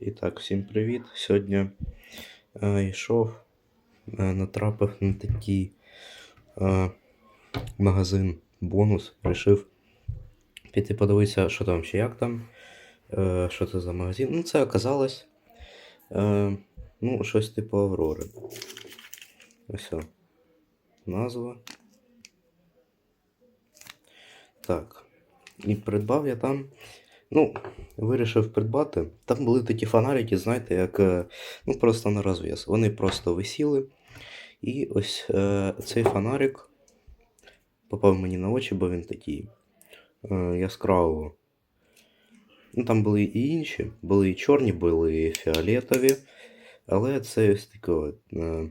І так, всім привіт. Сьогодні е, йшов, е, натрапив на такий е, магазин бонус. Рішив піти подивитися, що там ще як там, е, що це за магазин. Ну, це оказалось е, ну, щось типу Аврори. Ось. Назва. Так. І придбав я там. Ну, вирішив придбати. Там були такі фонарики, знаєте, як е, ну, просто на розв'яз. Вони просто висіли. І ось е, цей фонарик попав мені на очі, бо він такий е, яскравого. Ну, там були і інші, були і чорні, були і фіолетові. Але це ось такого е,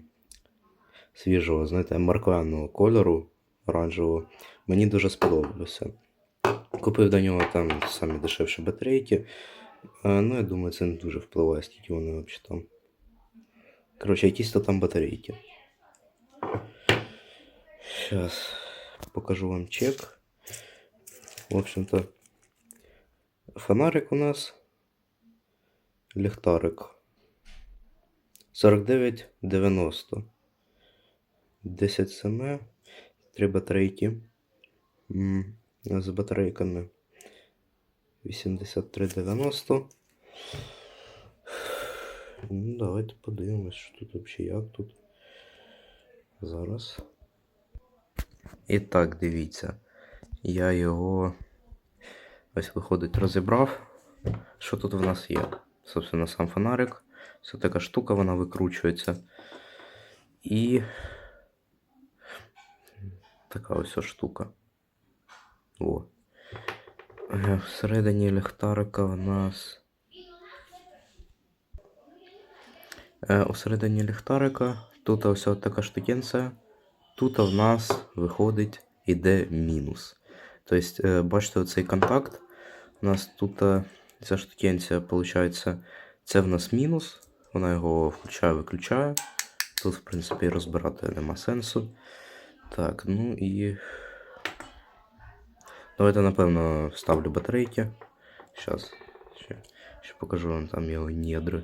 свіжого, знаєте, морквяного кольору оранжевого. Мені дуже сподобалося. Купив до нього там самі дешевші батарейки. Е, Ну, я думаю, це не дуже впливає, скільки вони взагалі там. Коротше, якісь то там батарейки. Сейчас покажу вам чек. В общем-то, фонарик у нас. Ліхтарик. 49,90. 10 см. Три батарейки. З батарейками 83,90. Ну, давайте подивимось, що тут взагалі як тут. Зараз. І так, дивіться. Я його ось виходить розібрав. Що тут в нас є? Собственно, сам фонарик. Це така штука, вона викручується. І така ось штука. О. Всередині ліхтарика у нас. Е, Усередині ліхтарика тут ось така штукенція. Тут в нас виходить іде мінус. Тобто, е, бачите, оцей контакт. У нас тут е, ця штукенція, виходить, це в нас мінус. Вона його включає-виключає. Тут, в принципі, розбирати нема сенсу. Так, ну і. Давайте, напевно, вставлю батарейки. Зараз. Ще, ще покажу вам там його недри.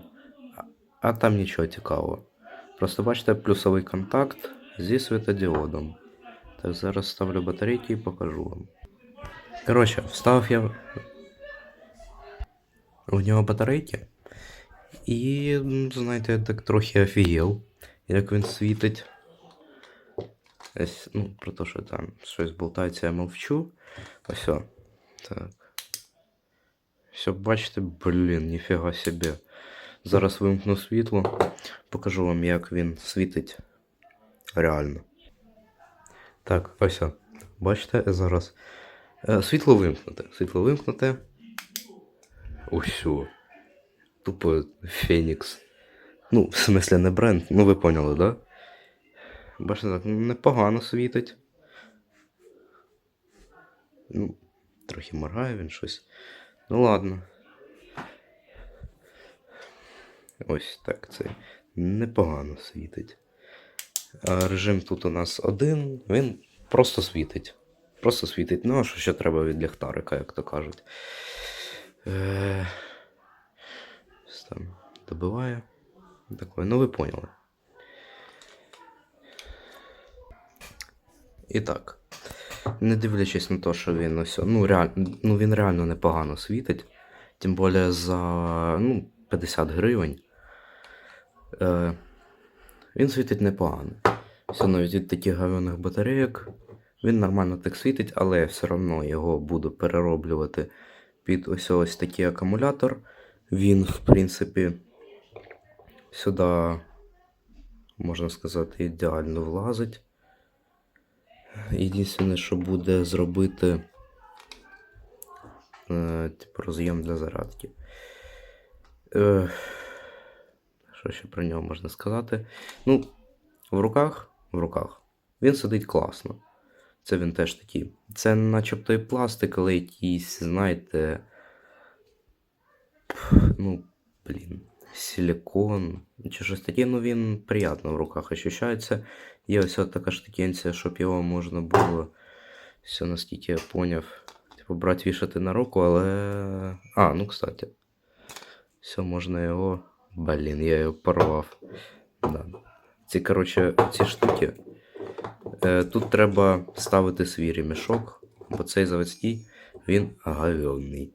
А, а там нічого цікавого. Просто бачите плюсовий контакт зі світодіодом. Так, зараз ставлю батарейки і покажу вам. Коротше, вставив я в нього батарейки. І, м, знаєте, я так трохи офігел, як він світить. Ось, ну, про те, що там щось болтається, я мовчу. Ось. Так. Все, бачите, блін, ніфіга собі. Зараз вимкну світло, покажу вам, як він світить реально. Так, ось. Бачите, зараз. Е, Світло вимкнуте. Світло вимкнуте. Усю. Тупо Фенікс. Ну, в смислі не бренд, ну ви поняли, да? Так непогано світить. Ну, трохи моргає він щось. Ну ладно. Ось так це непогано світить. А режим тут у нас один, він просто світить. Просто світить. Ну, а що ще треба від ліхтарика, як то кажуть. Е... Там добиває. Такое. Ну, ви поняли. І так. Не дивлячись на те, що він ось, ну, реаль, ну, він реально непогано світить. Тим більше за ну, 50 гривень. Е, він світить непогано. Все навіть від таких говяних батарейок. Він нормально так світить, але я все одно його буду перероблювати під ось ось такий акумулятор. Він, в принципі, сюди, можна сказати, ідеально влазить. Єдине, що буде зробити е, типу роз'єм для зарядки. Е, що ще про нього можна сказати? Ну, в руках, в руках він сидить класно. Це він теж такий. Це начебто і пластик, але якийсь, знаєте. Ну, блін, силикон чи щось таке, ну він приємно в руках ощущається. Є ось от така штукенція, щоб його можна було, все наскільки я поняв, типу брати вішати на руку, але. А, ну кстати. Все, можна його. Блін, я його порвав. Да. Ці, коротше, ці штуки. Е, тут треба ставити свій ремішок, бо цей заводський, він говёний.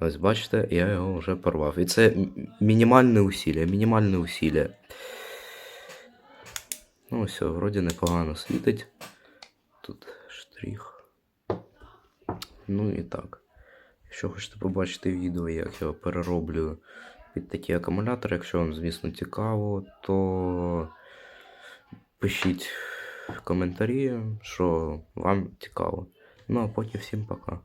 Ось бачите, я його вже порвав. І це мінімальне усилля, мінімальне усилля. Ну, все, вроді непогано світить. Тут штрих. Ну і так. Якщо хочете побачити відео, як я перероблю під такі акумулятори, якщо вам, звісно, цікаво, то пишіть в коментарі, що вам цікаво. Ну а поки всім пока.